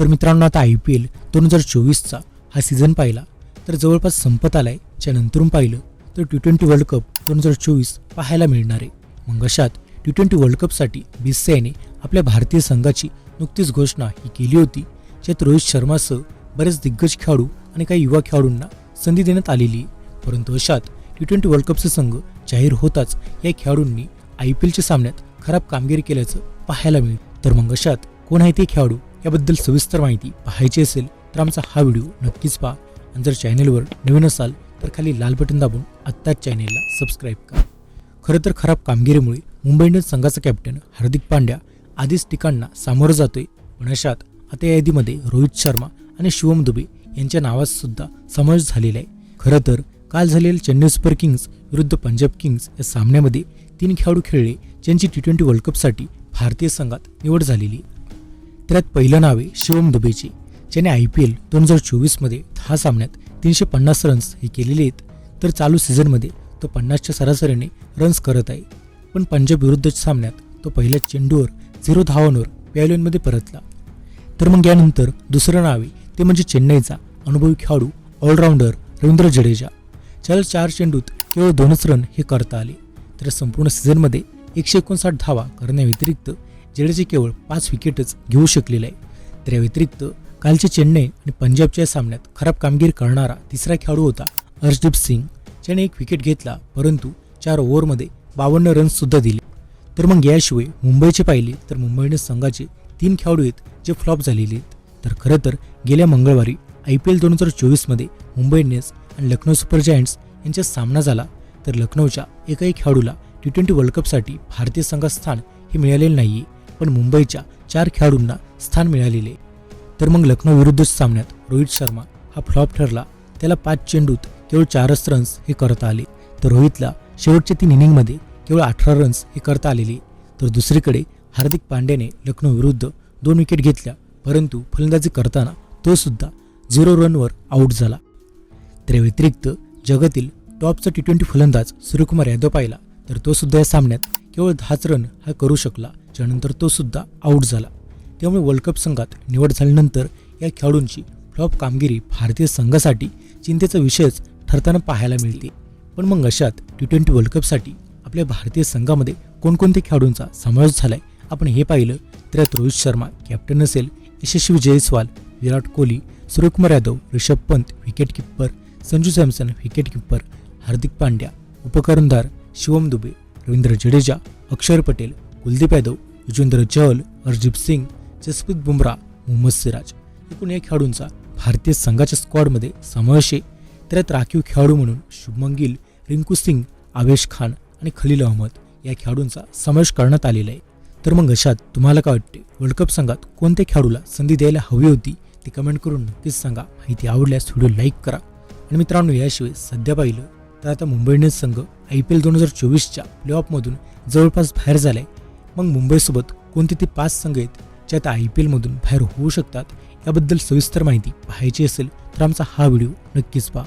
तर मित्रांनो आता आय पी एल दोन हजार चोवीसचा हा सीझन पाहिला. तर जवळपास संपत आलाय. त्यानंतरून पाहिलं तर टी ट्वेंटी वर्ल्ड कप दोन हजार चोवीस पाहायला मिळणार आहे. मग अशात टी ट्वेंटी वर्ल्ड कपसाठी बीसीआयने आपल्या भारतीय संघाची नुकतीच घोषणा ही केली होती. ज्यात रोहित शर्मासह बरेच दिग्गज खेळाडू आणि काही युवा खेळाडूंना संधी देण्यात आलेली आहे. परंतु अशात टी ट्वेंटी वर्ल्ड कपचा संघ जाहीर होताच या खेळाडूंनी आय पी एलच्या सामन्यात खराब कामगिरी केल्याचं पाहायला मिळेल तर मग अशात कोण आहे ते खेळाडू? याबद्दल सविस्तर माहिती पाहायची असेल तर आमचा हा व्हिडिओ नक्कीच पहा. आणि जर चॅनेलवर नवीन असाल तर खाली लाल बटन दाबून आत्ताच चॅनेलला सबस्क्राईब करा. खरं तर खराब कामगिरीमुळे मुंबई इंडियन्स संघाचा कॅप्टन हार्दिक पांड्या आधीच ठिकाणना सामोरं जातोय. पण अशात आता या यादीमध्ये रोहित शर्मा आणि शिवम दुबे यांच्या नावात सुद्धा समावेश झालेला आहे. खरं तर काल झालेल्या चेन्नई सुपर किंग्स विरुद्ध पंजाब किंग्स या सामन्यामध्ये तीन खेळाडू खेळले ज्यांची टी ट्वेंटी वर्ल्ड कपसाठी भारतीय संघात निवड झालेली आहे. त्यात पहिलं नाव आहे शिवम दुबेची ज्याने आय पी एल दोन हजार चोवीसमध्ये दहा सामन्यात तीनशे पन्नास रन्स हे केलेले आहेत. तर चालू सीझनमध्ये तो पन्नासच्या सरासरीने रन्स करत आहे. पण पंजाब विरुद्धच्या सामन्यात तो पहिल्या चेंडूवर झिरो धावांवर पॅव्हलियनमध्ये परतला. तर मग यानंतर दुसरं नाव आहे ते म्हणजे चेन्नईचा अनुभवी खेळाडू ऑलराऊंडर रवींद्र जडेजा ज्याला चार चेंडूत केवळ दोनच रन हे करता आले. तर संपूर्ण सीझनमध्ये एकशे एकोणसाठ धावा करण्याव्यतिरिक्त जडेजा केवळ पाच विकेटच घेऊ शकलेला आहे. तर या व्यतिरिक्त कालचे चेन्नई आणि पंजाबच्या सामन्यात खराब कामगिरी करणारा तिसरा खेळाडू होता हर्षदीप सिंग. ज्याने एक विकेट घेतला परंतु चार ओव्हरमध्ये बावन्न रन्ससुद्धा दिले. तर मग याशिवाय मुंबईचे पाहिले तर मुंबई संघाचे तीन खेळाडू आहेत जे फ्लॉप झालेले आहेत. तर खरं तर गेल्या मंगळवारी आय पी एल दोन हजार चोवीसमध्ये मुंबई इंडियन्स आणि लखनौ सुपर जायंट्स यांच्यात सामना झाला. तर लखनौच्या एकाही खेळाडूला टी ट्वेंटी वर्ल्ड कपसाठी भारतीय संघात स्थान हे मिळालेलं नाही पण मुंबईच्या चार खेळाडूंना स्थान मिळालेले. तर मग लखनौ विरुद्ध सामन्यात रोहित शर्मा हा फ्लॉप ठरला. त्याला पाच चेंडूत केवळ चारच रन्स हे करता आले. तर रोहितला शेवटच्या तीन इनिंगमध्ये केवळ अठरा रन्स हे करता आलेले. तर दुसरीकडे हार्दिक पांड्याने लखनौ विरुद्ध दोन विकेट घेतल्या. परंतु फलंदाजी करताना तो सुद्धा झिरो रनवर आऊट झाला. तर व्यतिरिक्त जगातील टॉपचा टी ट्वेंटी फलंदाज सूर्यकुमार यादव पाहिला. तर तो सुद्धा या सामन्यात केवळ दहाच रन हा करू शकला. त्यानंतर तो सुद्धा आऊट झाला. त्यामुळे वर्ल्ड कप संघात निवड झाल्यानंतर या खेळाडूंची फ्लॉप कामगिरी भारतीय संघासाठी चिंतेचा विषयच ठरताना पाहायला मिळते. पण मग अशात टी ट्वेंटी वर्ल्ड कपसाठी आपल्या भारतीय संघामध्ये कोणकोणत्या खेळाडूंचा समावेश झालाय? आपण हे पाहिलं तर यात रोहित शर्मा कॅप्टन असेल Yashasvi Jaiswal Virat Kohli Suryakumar Yadav Rishabh Pant wicket keeper Sanju Samson wicket keeper Hardik Pandya उपकरणधार Shivam Dube Ravindra Jadeja Axar Patel Kuldeep Yadav Yuzvendra Chahal Hardeep Singh Jasprit Bumrah Mohammed Siraj. एकूण या खेळाडूंचा भारतीय संघाच्या स्क्वॉडमध्ये समावेश आहे. त्यात राखीव खेळाडू म्हणून शुभमन गिल रिंकू सिंग आवेश खान आणि खलील अहमद या खेळाडूंचा समावेश करण्यात आलेला आहे. तर मग अशात तुम्हाला काय वाटते? वर्ल्ड कप संघात कोणत्या खेळाडूला संधी द्यायला हवी होती? ती कमेंट करून नक्कीच सांगा. माहिती आवडल्यास व्हिडिओ लाईक करा. आणि मित्रांनो याशिवाय सध्या पाहिलं तर आता मुंबई इंडियन्स संघ आय पी एल दोन हजार चोवीसच्या प्लेऑफमधून जवळपास बाहेर झालाय. मग मुंबईसोबत कोणते ते पाच संघ आहेत ज्यात आता आय पी एलमधून बाहेर होऊ शकतात याबद्दल सविस्तर माहिती पाहायची असेल तर आमचा हा व्हिडिओ नक्कीच पहा.